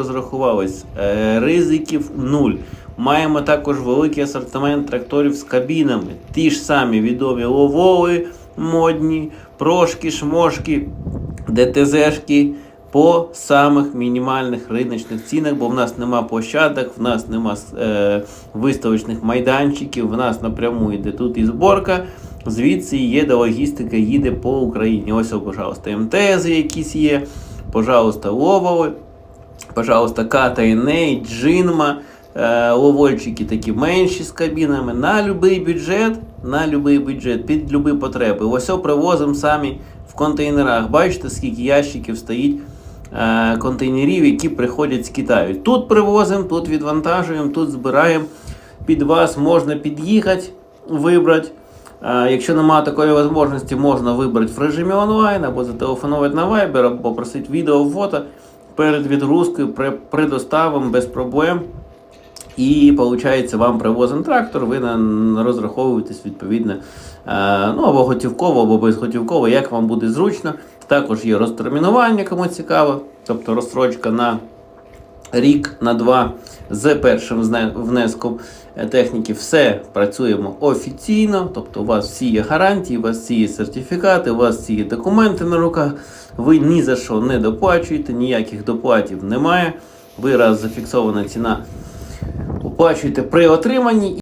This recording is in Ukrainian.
розрахувались. Е, Ризиків нуль. Маємо також великий асортимент тракторів з кабінами. Ті ж самі відомі ловоли, модні, прошки, шмошки, ДТЗшки по самих мінімальних риночних цінах, бо в нас нема площадок, в нас нема е, виставочних майданчиків, в нас напряму йде тут і зборка. Звідси є де логістика, їде по Україні. Ось, о, пожалуйста, МТЗ якісь є, пожалуйста, ловоли. Пожалуйста, Ката і Ней, Джинма, е, ловольчики такі менші з кабінами. На будь-який бюджет, на будь-який бюджет, під любі потреби. Ось привозимо самі в контейнерах. Бачите, скільки ящиків стоїть е, контейнерів, які приходять з Китаю. Тут привозимо, тут відвантажуємо, тут збираємо. Під вас можна під'їхати, вибрати. Е, Якщо немає такої можливості, можна вибрати в режимі онлайн або зателефонувати на Viber, або попросити відео, фото перед відгрузкою при, предоставимо без проблем. І виходить, вам привозить трактор, ви розраховуєтесь відповідно е, ну, або готівково, або безготівково, як вам буде зручно. Також є розтермінування, кому цікаво, тобто розстрочка на рік, на два з першим внеском е, техніки. Все працюємо офіційно, тобто у вас всі є гарантії, у вас всі є сертифікати, у вас всі є документи на руках. Ви ні за що не доплачуєте, ніяких доплатів немає. Ви раз зафіксована ціна оплачуєте при отриманні.